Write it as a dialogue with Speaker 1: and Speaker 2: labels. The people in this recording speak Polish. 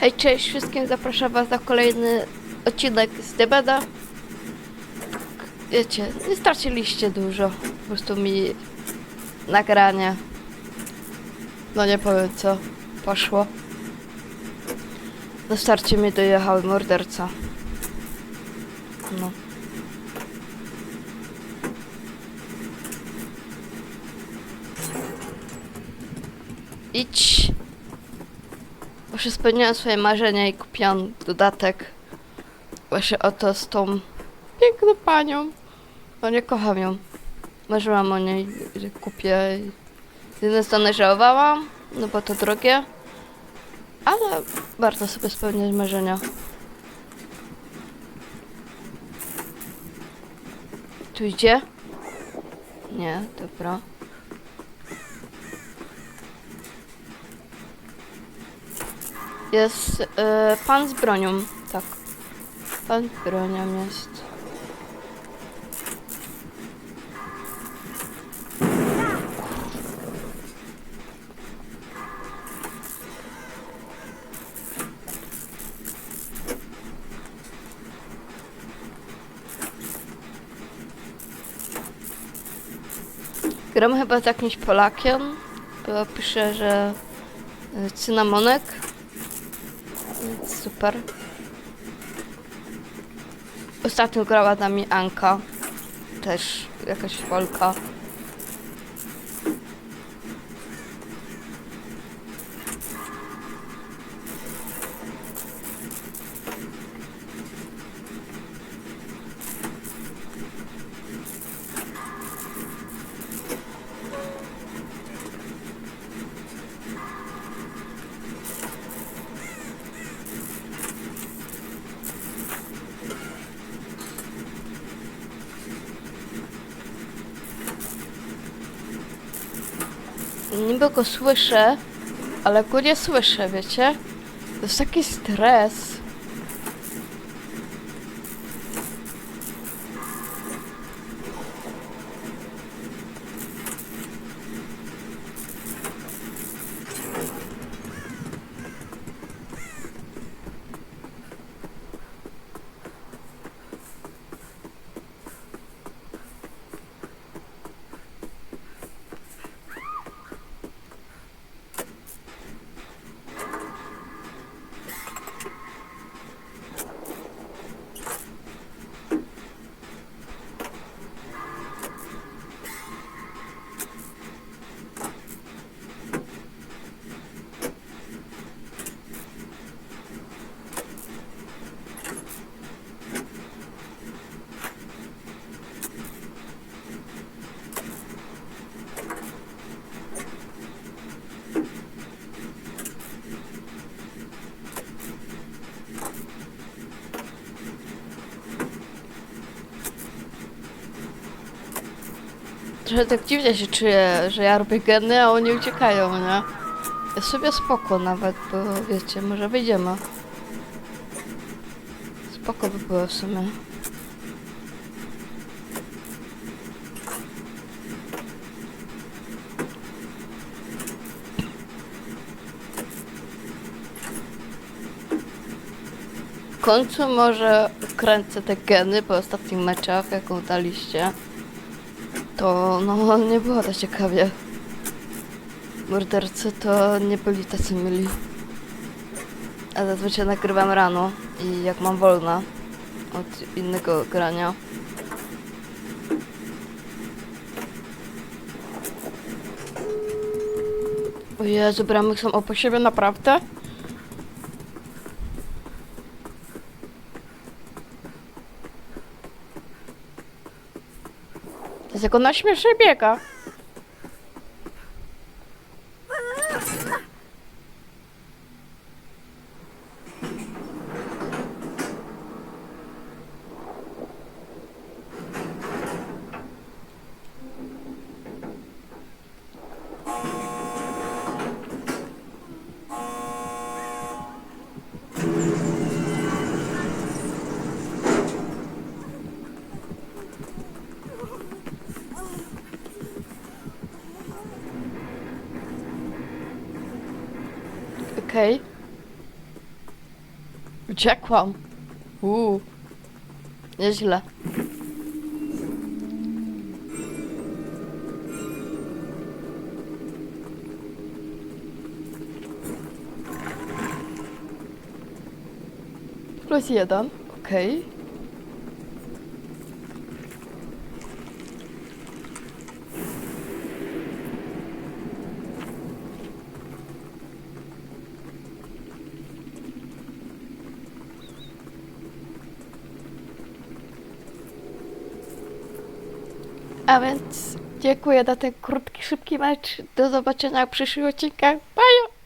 Speaker 1: Hej, cześć wszystkim, zapraszam was na kolejny odcinek z Debeda. Wiecie, nie straciliście dużo, po prostu mi nagranie, no nie powiem co, poszło. Na starcie mnie dojechał morderca. No. Idź. Właśnie spełniłam swoje marzenia i kupiłam dodatek. Właśnie oto z tą piękną panią. No nie kocham ją. Marzyłam o niej, że kupię. Z jednej strony żałowałam, no bo to drogie. Ale warto sobie spełniać marzenia. Tu idzie? Nie, dobra. Jest e, pan z bronią, tak. Pan z bronią jest. Gram chyba z jakimś Polakiem. bo Pisze, że e, cynamonek. Super. Ostatnio grała z nami Anka. Też jakaś Polka. Niby go słyszę, ale go nie słyszę, wiecie? To jest taki stres. Trochę tak dziwnie się czuję, że ja robię geny, a oni uciekają, nie? Jest sobie spoko nawet, bo wiecie, może wyjdziemy. Spoko by było w sumie. W końcu może kręcę te geny po ostatnich meczach, jaką daliście. To no nie było to ciekawie. Mordercy to nie byli tacy myli. A zazwyczaj nagrywam rano i jak mam wolna od innego grania. O Jezu, bramy są opo siebie naprawdę? Jest jak ona śmiesznie biega. Okej. Uciekłam. Uuu. Nieźle. Plus jeden, okej. A więc dziękuję za ten krótki, szybki mecz. Do zobaczenia w przyszłych odcinkach. Bye!